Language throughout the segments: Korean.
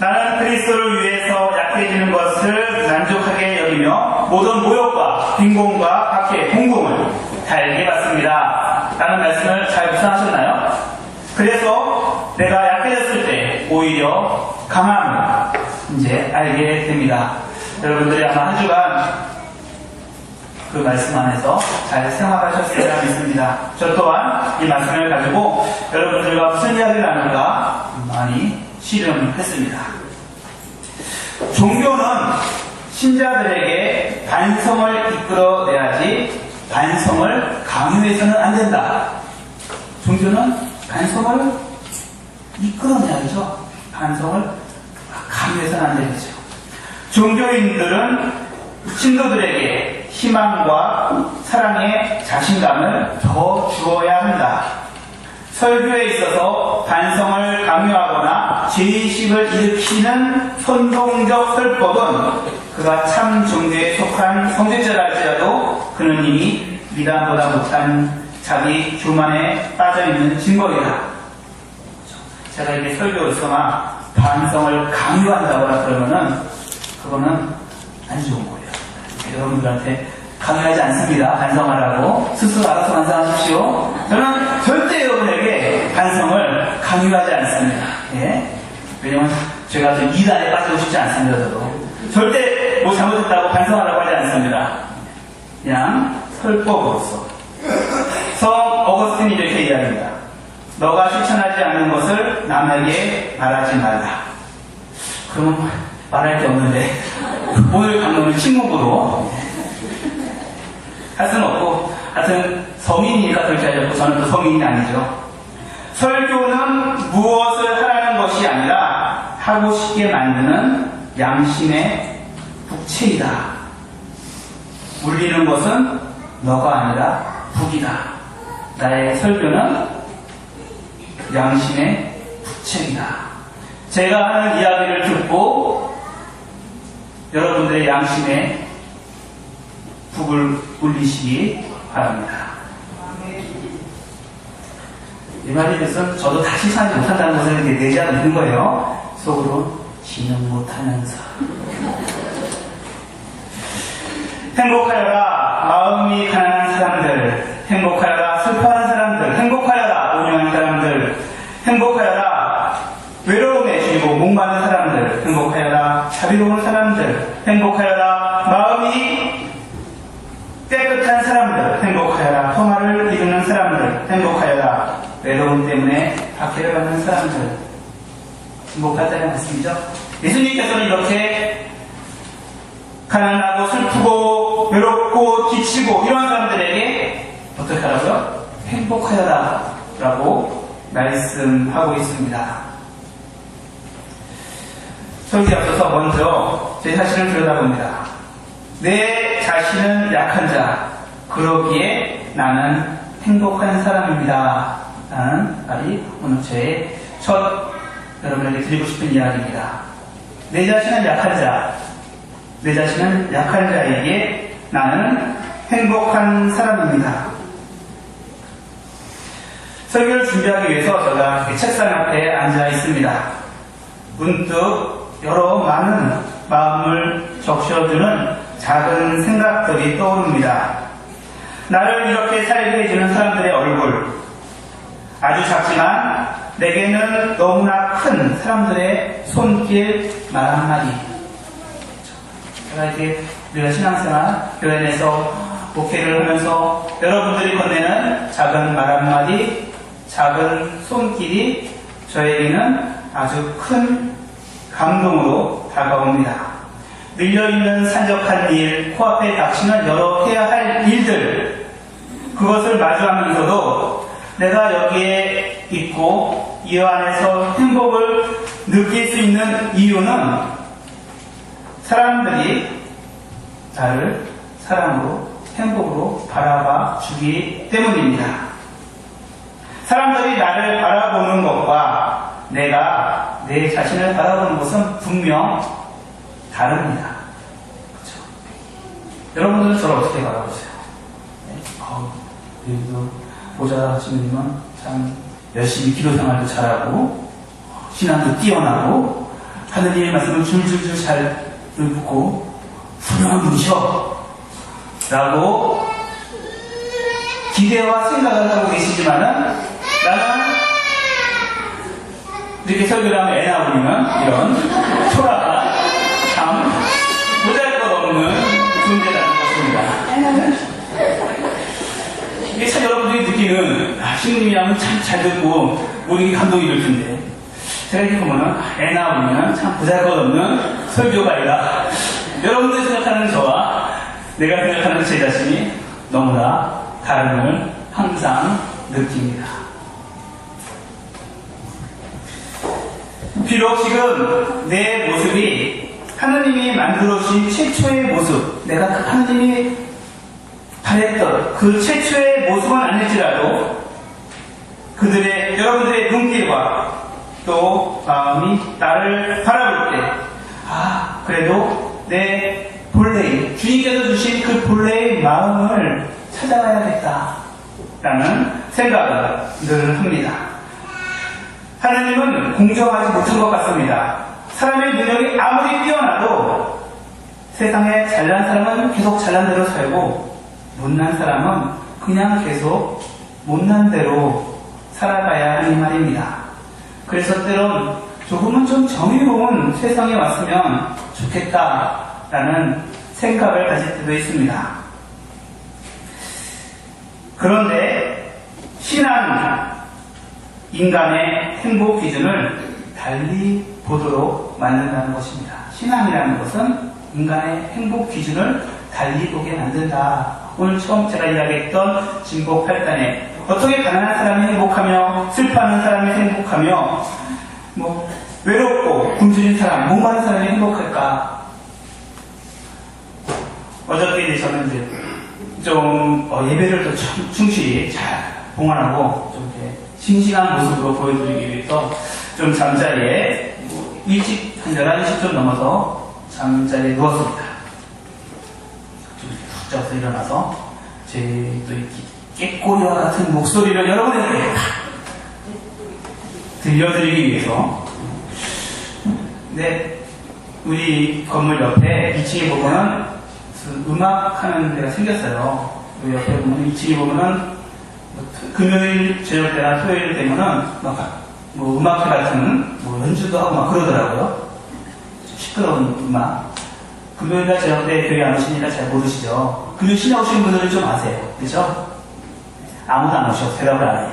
나는 그리스도를 위해서 약해지는 것을 만족하게 여기며 모든 모욕과 빈곤과 박해, 공공을 달게 받습니다. 라는 말씀을 잘 묵상하셨나요? 그래서 내가 약해졌을 때 오히려 강함을 이제 알게 됩니다. 여러분들이 아마 한 주간 그 말씀 안에서 잘 생각하셨으리라 믿습니다. 저 또한 이 말씀을 가지고 여러분들과 무슨 이야기를 나눌까 많이 실험했습니다. 종교는 신자들에게 반성을 이끌어내야지 반성을 강요해서는 안 된다. 종교는 반성을 이끌어내야죠. 반성을 강요해서는 안 되겠죠. 종교인들은 신도들에게 희망과 사랑의 자신감을 더 주어야 한다. 설교에 있어서 반성을 강요하거나 죄의식을 일으키는 선동적 설법은 그가 참 종교에 속한 성직자랄지라도 그는 이미 미담보다 못한 자기 교만에 빠져있는 증거이다. 제가 이게 설교에서만 반성을 강요한다거나 그러면은 그거는 안 좋은 거예요. 여러분들한테 강요하지 않습니다. 반성하라고. 스스로 알아서 반성하십시오. 저는 절대 여러분에게 반성을 강요하지 않습니다. 예? 왜냐면 제가 저 이단에 빠지고 싶지 않습니다. 저도. 절대 뭐 잘못했다고 반성하라고 하지 않습니다. 그냥 설법으로서. 성 어거스틴이 이렇게 이야기합니다. 너가 실천하지 않는 것을 남에게 말하지 말라. 그러면 말할 게 없는데 오늘 강론은 침묵으로 할 수는 없고 하여튼 성인이니까 그렇게 하셨고 저는 또 성인이 아니죠. 설교는 무엇을 하라는 것이 아니라 하고 싶게 만드는 양심의 북체이다. 울리는 것은 너가 아니라 북이다. 나의 설교는 양심의 북체이다. 제가 하는 이야기를 듣고 여러분들의 양심에 북을 울리시기 바랍니다. 이 말이 돼서 저도 다시 사지 못한다는 것을 이제 내지하고 있는 거예요. 속으로 지는 못하면서. 행복하여라 마음이 가난한 사람들 행복하여라 슬퍼하는 사람들 행복하여라 온유한 사람들 행복하여라 외로움에 쥐고 목마른 사람들 행복하여라 자비로운 사람들 행복하여라 마음이 깨끗한 사람들 행복하여라 평화를 이루는 사람들 행복하여라 외로움 때문에 박해를 받는 사람들 행복하다는 말씀이죠 예수님께서는 이렇게 가난하고 슬프고 외롭고 지치고 이런 사람들에게 어떻게 하라고요? 행복하여라 라고 말씀하고 있습니다. 설교에 앞서서 먼저 제 자신을 들여다봅니다. 내 자신은 약한 자, 그러기에 나는 행복한 사람입니다. 라는 말이 오늘 제 첫 여러분에게 드리고 싶은 이야기입니다. 내 자신은 약한 자, 내 자신은 약한 자에게 나는 행복한 사람입니다. 설교를 준비하기 위해서 제가 책상 앞에 앉아 있습니다. 문득 여러 많은 마음을 적셔주는 작은 생각들이 떠오릅니다. 나를 이렇게 살게 해주는 사람들의 얼굴, 아주 작지만 내게는 너무나 큰 사람들의 손길 말 한마디, 제가 이렇게 우리가 신앙생활 교회 내에서 목회를 하면서 여러분들이 건네는 작은 말 한마디, 작은 손길이 저에게는 아주 큰 감동으로 다가옵니다. 밀려있는 산적한 일, 코앞에 닥치는 여러 해야 할 일들, 그것을 마주하면서도 내가 여기에 있고 이 안에서 행복을 느낄 수 있는 이유는 사람들이 나를 사랑으로 행복으로 바라봐 주기 때문입니다. 사람들이 나를 바라보는 것과 내가 내 자신을 바라보는 것은 분명 다릅니다. 그렇죠? 여러분들은 저를 어떻게 바라보세요? 네? 어, 여기도 보자 하시는 참 열심히 기도 생활도 잘하고 신앙도 뛰어나고 하느님의 말씀을 줄줄줄 잘 듣고 훌륭한 분이셔 라고 기대와 생각을 하고 계시지만은 나는 이렇게 설교를 하면 애 나오면 이런 초라가 참 보잘것없는 존재라는 것입니다. 이게 참 여러분들이 느끼는 아, 신님이라면 참잘 듣고 모든 게 감동이 될 텐데. 제가 이렇게 보면은 애 나오면 참 보잘것없는 설교가 아니라 여러분들이 생각하는 저와 내가 생각하는 제 자신이 너무나 다름을 항상 느낍니다. 비록 지금 내 모습이 하나님이 만들어 주신 최초의 모습, 내가 그 하나님이 바랬던 그 최초의 모습은 아닐지라도 그들의, 여러분들의 눈길과 또 마음이 나를 바라볼 때, 아, 그래도 내 본래의, 주님께서 주신 그 본래의 마음을 찾아가야겠다. 라는 생각을 늘 합니다. 하나님은 공정하지 못한 것 같습니다. 사람의 능력이 아무리 뛰어나도 세상에 잘난 사람은 계속 잘난 대로 살고 못난 사람은 그냥 계속 못난 대로 살아가야 하는 말입니다. 그래서 때론 조금은 좀 정의로운 세상에 왔으면 좋겠다라는 생각을 가질 때도 있습니다. 그런데 신앙 인간의 행복 기준을 달리 보도록 만든다는 것입니다. 신앙이라는 것은 인간의 행복 기준을 달리 보게 만든다. 오늘 처음 제가 이야기했던 진보 8단에 어떻게 가난한 사람이 행복하며 슬퍼하는 사람이 행복하며 뭐 외롭고 굶주린 사람, 목마른 사람이 행복할까? 어저께 저는 이제 좀 어, 예배를 더 충- 충실히 잘 봉헌하고 좀 이렇게 싱싱한 모습으로 보여드리기 위해서 좀 잠자리에 뭐 일찍 한 11시 좀 넘어서 잠자리에 누웠습니다. 좀 푹 자서 일어나서 제 또 깨꼬리와 같은 목소리를 여러분에게 들려드리기 위해서 네, 우리 건물 옆에 2층에 보면은 무슨 음악 하는 데가 생겼어요. 그 옆에 보면 2층에 보면은 뭐 토- 금요일 저녁 때나 토요일 되면은 막 뭐 음악회 같은 뭐 연주도 하고 막 그러더라고요. 좀 시끄러운 음악. 금요일날 저녁 때 교회 안 오시니까 잘 모르시죠. 금요일 신에 오시는 분들은 좀 아세요. 그죠? 아무도 안 오셔. 대답을 안 해.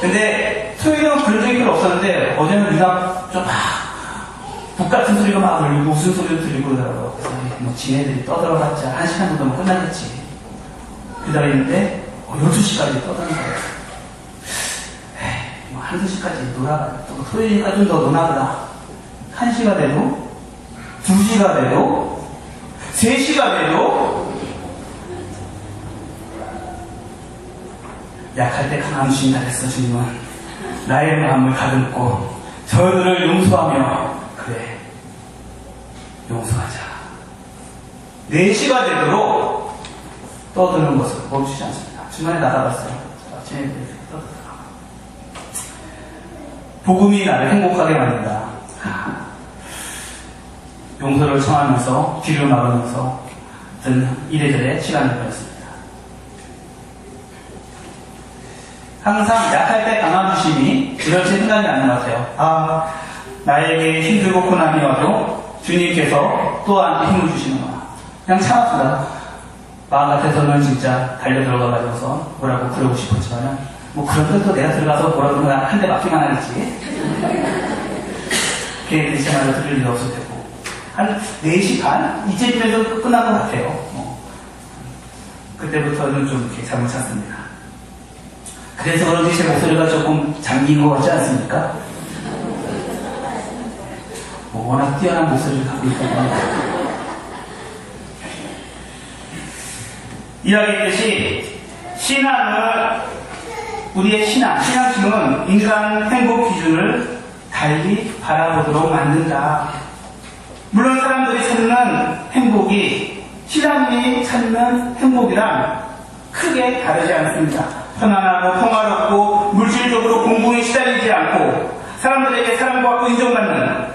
근데 토요일은 그런 적이 별로 없었는데 어제는 유나 좀막 북 같은 소리가 막 들리고 웃음 소리도 들리고 그러더라고요. 뭐 지네들이 떠들어봤자 한 시간 정도면 끝나겠지. 기다리는데 어, 12시까지 떠드는 거예요. 뭐 한두 시까지 놀아봐. 또 토요일이니까 좀더 노나보다. 한 시가 돼도 두 시가 돼도 세 시가 돼도 약할 때 강한 주인다 했어 주님은. 나의 마음을 가듬고 저들을 용서하며 그래 용서하자. 4시가 되도록 떠드는 것을 멈추지 않습니다. 중간에 나가봤어요. 쟤네들이 떠들더라고 복음이 나를 행복하게 만든다. 용서를 청하면서 귀를 막으면서 어떤 이래저래 시간을 보냈습니다 항상 약할 때 주심이 이렇게 생각이 나는 것 같아요. 아, 나에게 힘들고 고난이 와도 주님께서 또한 힘을 주시는구나. 그냥 참았습니다. 마음 같아서는 진짜 달려 들어가가지고서 뭐라고 그러고 싶었지만은, 뭐 그런 데도 내가 들어가서 뭐라고 한대 맞기만 하겠지. 제 말을 들을 일 없을 테고. 한 4시 반? 이쯤에서 끝난 것 같아요. 뭐. 그때부터는 좀 이렇게 잠을 잤습니다. 그래서 그런지 제 목소리가 조금 잠긴 것 같지 않습니까? 뭐 워낙 뛰어난 목소리를 갖고 있다 보니까. 이야기했듯이 신앙을 우리의 신앙, 신앙심은 인간 행복 기준을 달리 바라보도록 만든다. 물론 사람들이 찾는 행복이 신앙인이 찾는 행복이랑 크게 다르지 않습니다. 편안하고 평화롭고 물질적으로 공부에 시달리지 않고 사람들에게 사랑받고 인정받는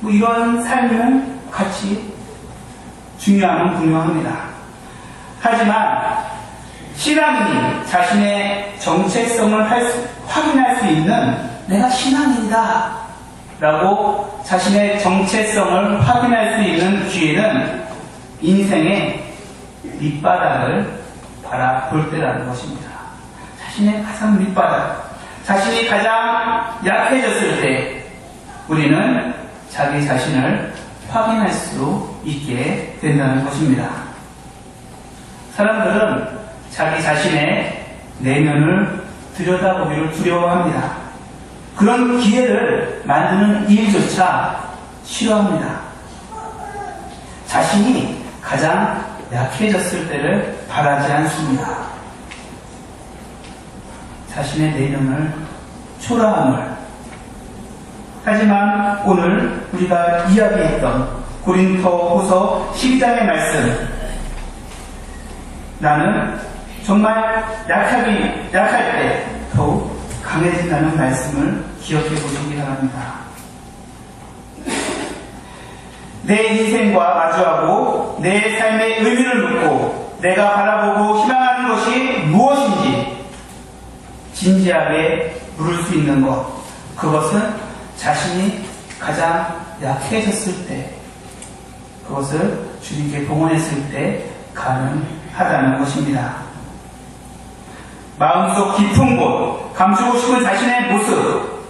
뭐 이런 삶은 같이 중요함은 분명합니다. 하지만 신앙인이 자신의 정체성을 할 수- 확인할 수 있는 내가 신앙인이다 라고 자신의 정체성을 확인할 수 있는 기회는 인생의 밑바닥을 바라볼 때라는 것입니다. 자신의 가장 밑바닥, 자신이 가장 약해졌을 때 우리는 자기 자신을 확인할 수 있게 된다는 것입니다. 사람들은 자기 자신의 내면을 들여다보기를 두려워합니다. 그런 기회를 만드는 일조차 싫어합니다. 자신이 가장 약해졌을 때를 바라지 않습니다. 자신의 내면을 초라함을. 하지만 오늘 우리가 이야기했던 고린토후서 12장의 말씀. 나는 정말 약하기, 약할 때 더욱 강해진다는 말씀을 기억해 보시기 바랍니다. 내 인생과 마주하고 내 삶의 의미를 묻고 내가 바라보고 희망하는 것이 무엇인지 진지하게 물을 수 있는 것. 그것은 자신이 가장 약해졌을 때, 그것을 주님께 봉헌했을 때 가능하다는 것입니다. 마음속 깊은 곳, 감추고 싶은 자신의 모습,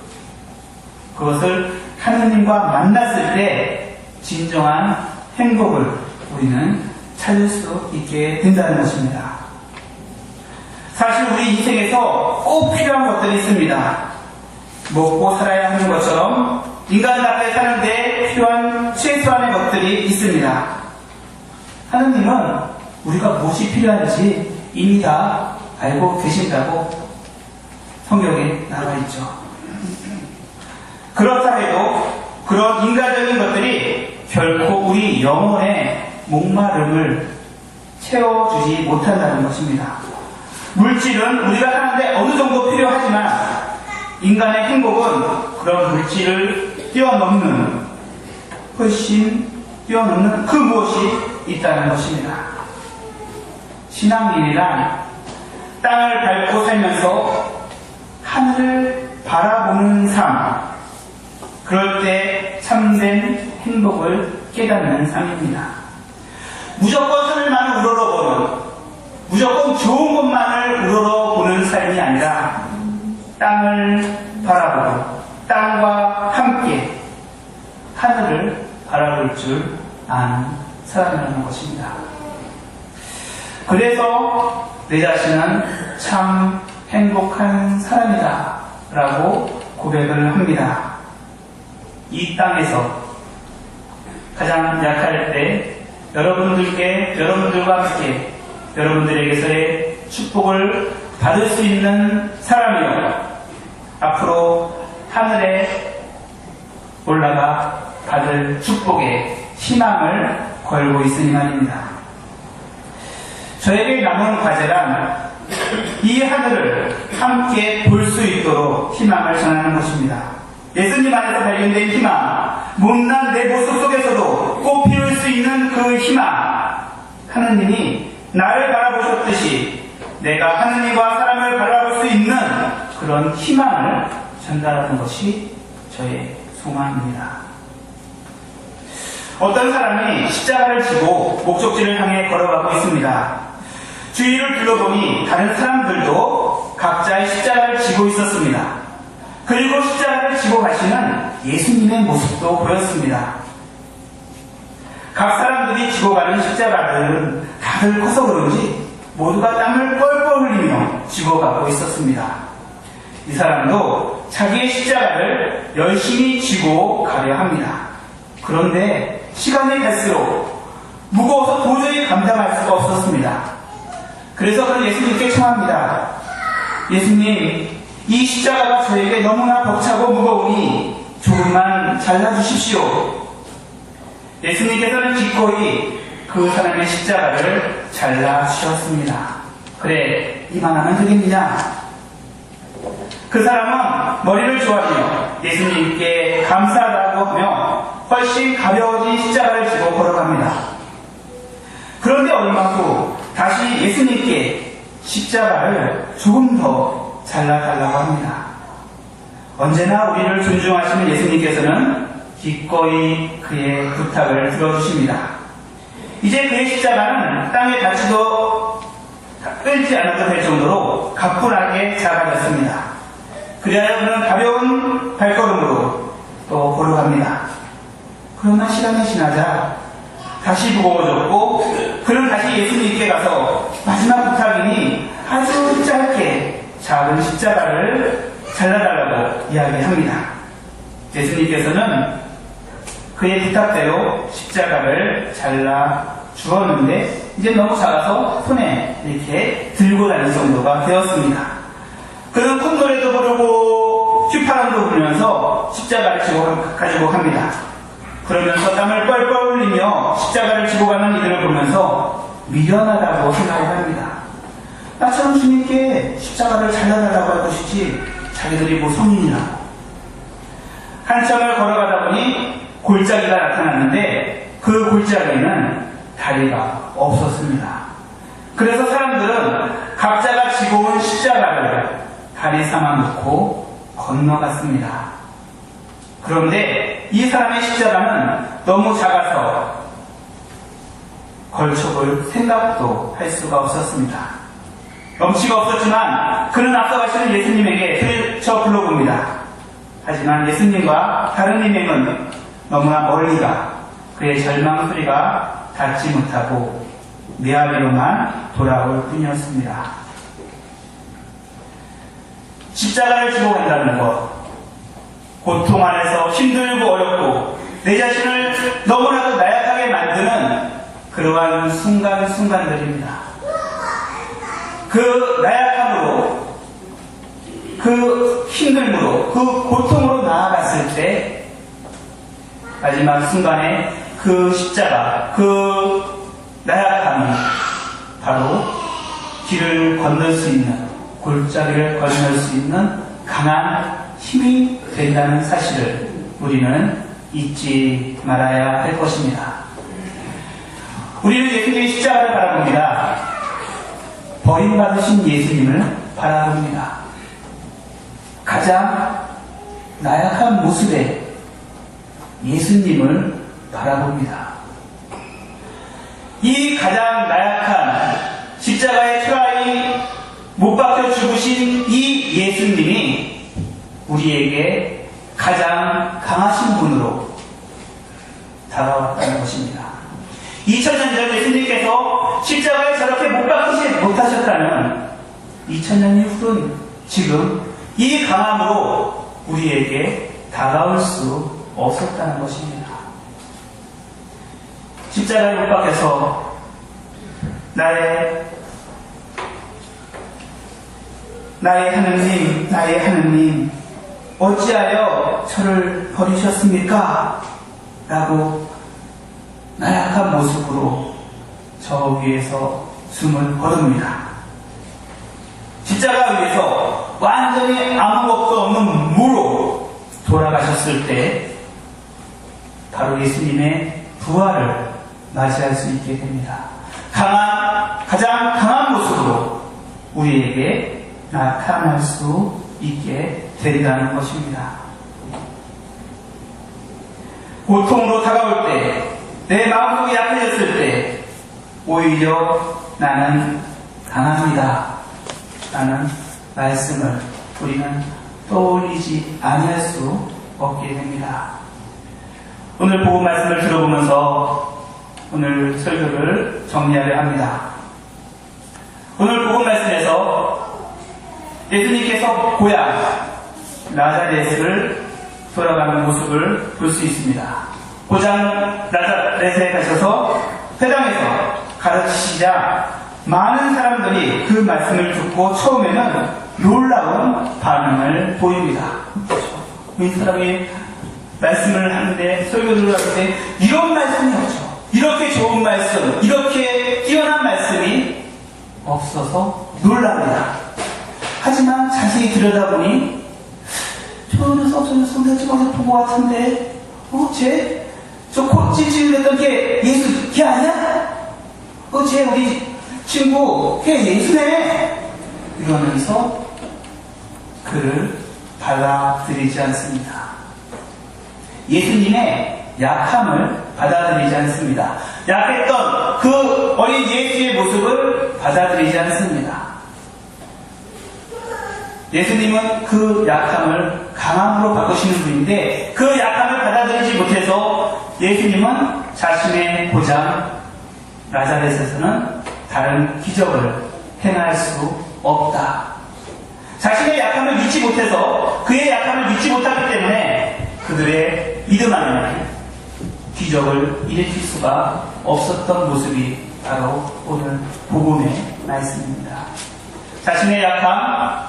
그것을 하느님과 만났을 때 진정한 행복을 우리는 찾을 수 있게 된다는 것입니다. 사실 우리 인생에서 꼭 필요한 것들이 있습니다. 먹고 살아야 하는 것처럼 인간답게 사는데 필요한 최소한의 것들이 있습니다. 하느님은 우리가 무엇이 필요한지 이미 다 알고 계신다고 성경에 나와 있죠. 그렇다 해도 그런 인간적인 것들이 결코 우리 영혼의 목마름을 채워주지 못한다는 것입니다. 물질은 우리가 사는데 어느 정도 필요하지만 인간의 행복은 그런 물질을 뛰어넘는 훨씬 뛰어넘는 그 무엇이 있다는 것입니다. 신앙인이란 땅을 밟고 살면서 하늘을 바라보는 삶, 그럴 때 참된 행복을 깨닫는 삶입니다. 무조건 땅을 바라보고 땅과 함께 하늘을 바라볼 줄 아는 사람이라는 것입니다. 그래서 내 자신은 참 행복한 사람이다 라고 고백을 합니다. 이 땅에서 가장 약할 때 여러분들께, 여러분들과 함께 여러분들에게서의 축복을 받을 수 있는 사람이요. 앞으로 하늘에 올라가 받을 축복의 희망을 걸고 있으니 말입니다. 저에게 남은 과제란 이 하늘을 함께 볼 수 있도록 희망을 전하는 것입니다. 예수님 안에서 발견된 희망, 못난 내 모습 속에서도 꽃 피울 수 있는 그 희망, 하느님이 나를 바라보셨듯이 내가 하느님과 사람을 바라볼 수 있는 그런 희망을 전달하는 것이 저의 소망입니다. 어떤 사람이 십자가를 지고 목적지를 향해 걸어가고 있습니다. 주위를 둘러보니 다른 사람들도 각자의 십자가를 지고 있었습니다. 그리고 십자가를 지고 가시는 예수님의 모습도 보였습니다. 각 사람들이 지고 가는 십자가들은 다들 커서 그런지 모두가 땀을 뻘뻘 흘리며 지고 가고 있었습니다. 이 사람도 자기의 십자가를 열심히 지고 가려 합니다. 그런데 시간이 갈수록 무거워서 도저히 감당할 수가 없었습니다. 그래서 그는 예수님께 청합니다. 예수님, 이 십자가가 저에게 너무나 벅차고 무거우니 조금만 잘라주십시오. 예수님께서는 기꺼이 그 사람의 십자가를 잘라주셨습니다. 그래, 이만하면 되겠느냐? 그 사람은 머리를 좋아하며 예수님께 감사하다고 하며 훨씬 가벼워진 십자가를 지고 걸어갑니다. 그런데 얼마 후 다시 예수님께 십자가를 조금 더 잘라달라고 합니다. 언제나 우리를 존중하시는 예수님께서는 기꺼이 그의 부탁을 들어주십니다. 이제 그의 십자가는 땅에 닿지도 끌지 않아도 될 정도로 가뿐하게 작아졌습니다. 그리하여 그는 가벼운 발걸음으로 또 걸어갑니다. 그러나 시간이 지나자 다시 무거워졌고 그는 다시 예수님께 가서 마지막 부탁이니 아주 짧게 작은 십자가를 잘라달라고 이야기합니다. 예수님께서는 그의 부탁대로 십자가를 잘라 주었는데 이제 너무 작아서 손에 이렇게 들고 다닐 정도가 되었습니다. 그는 큰 노래도 부르고 휘파람도 불면서 십자가를 지고 가지고 갑니다. 그러면서 땀을 뻘뻘 흘리며 십자가를 지고 가는 이들을 보면서 미련하다고 생각을 합니다. 나처럼 주님께 십자가를 잘라달라고 할 것이지 자기들이 뭐 성인이라고. 한참을 걸어가다 보니 골짜기가 나타났는데 그 골짜기에는 다리가 없었습니다. 그래서 사람들은 각자가 지고 온 십자가를 다리 삼아 놓고 건너갔습니다. 그런데 이 사람의 십자가는 너무 작아서 걸쳐볼 생각도 할 수가 없었습니다. 염치가 없었지만 그는 앞서가시는 예수님에게 소리쳐 불러봅니다. 하지만 예수님과 다른 인행은 너무나 멀리가 그의 절망 소리가 닿지 못하고 메아리로만 돌아올 뿐이었습니다. 십자가를 지고 간다는 것, 고통 안에서 힘들고 어렵고 내 자신을 너무나도 나약하게 만드는 그러한 순간순간들입니다. 그 나약함으로, 그 힘듦으로, 그 고통으로 나아갔을 때 마지막 순간에 그 십자가, 그 나약함이 바로 길을 건널 수 있는, 골짜기를 건널 수 있는 강한 힘이 된다는 사실을 우리는 잊지 말아야 할 것입니다. 우리는 예수님의 십자가를 바라봅니다. 버림받으신 예수님을 바라봅니다. 가장 나약한 모습의 예수님을 바라봅니다. 이 가장 나약한 십자가의 트라이 못 박혀 죽으신 이 예수님이 우리에게 가장 강하신 분으로 다가왔다는 것입니다. 2000년 전 예수님께서 십자가에 저렇게 못 박히지 못하셨다면 2000년 이후는 지금 이 강함으로 우리에게 다가올 수 없었다는 것입니다. 십자가에 못 박혀서 나의 나의 하느님, 나의 하느님, 어찌하여 저를 버리셨습니까? 라고 나약한 모습으로 저 위에서 숨을 거둡니다. 십자가 위에서 완전히 아무것도 없는 무로 돌아가셨을 때 바로 예수님의 부활을 맞이할 수 있게 됩니다. 강한, 가장 강한 모습으로 우리에게 나타날 수 있게 된다는 것입니다. 고통으로 다가올 때, 내 마음속이 약해졌을 때, 오히려 나는 강합니다. 라는 말씀을 우리는 떠올리지 아니할 수 없게 됩니다. 오늘 보고 말씀을 들어보면서 오늘 설교를 정리하려 합니다. 오늘 보고 말씀에서 예수님께서 고향 나자렛을 돌아가는 모습을 볼 수 있습니다. 고장 나자렛에 가셔서 회당에서 가르치시자 많은 사람들이 그 말씀을 듣고 처음에는 놀라운 반응을 보입니다. 이 사람이 말씀을 하는데 설교를 하는데 이런 말씀이 없죠. 이렇게 좋은 말씀, 이렇게 뛰어난 말씀이 없어서 놀랍니다. 하지만 자세히 들여다보니 저저 녀석 내가 좀 어디서 본것 같은데 어? 쟤? 저코 찔찔했던 게 예수 걔 아니야? 어, 쟤 우리 친구 걔 예수네 이러면서 그를 받아들이지 않습니다. 예수님의 약함을 받아들이지 않습니다. 약했던 그 어린 예수의 모습을 받아들이지 않습니다. 예수님은 그 약함을 강함으로 바꾸시는 분인데 그 약함을 받아들이지 못해서 예수님은 자신의 고장 나자렛에서는 다른 기적을 행할 수 없다. 자신의 약함을 믿지 못해서 그의 약함을 믿지 못하기 때문에 그들의 믿음 안에 기적을 일으킬 수가 없었던 모습이 바로 오늘 복음의 말씀입니다. 자신의 약함,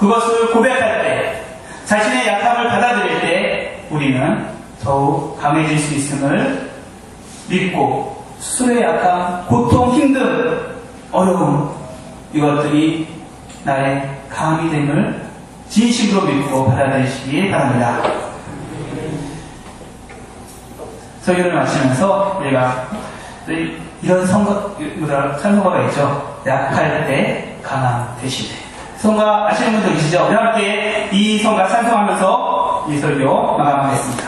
그것을 고백할 때, 자신의 약함을 받아들일 때 우리는 더욱 강해질 수 있음을 믿고 스스로의 약함, 고통, 힘듦, 어려움 이것들이 나의 감이 됨을 진심으로 믿고 받아들이시기 바랍니다. 설교를 마치면서 우리가 이- 이런 선거, 찬송가가 있죠. 약할 때 강함 대신에. 성가 아시는 분들 계시죠? 함께 이 성가 찬송하면서 이 설교 마감하겠습니다.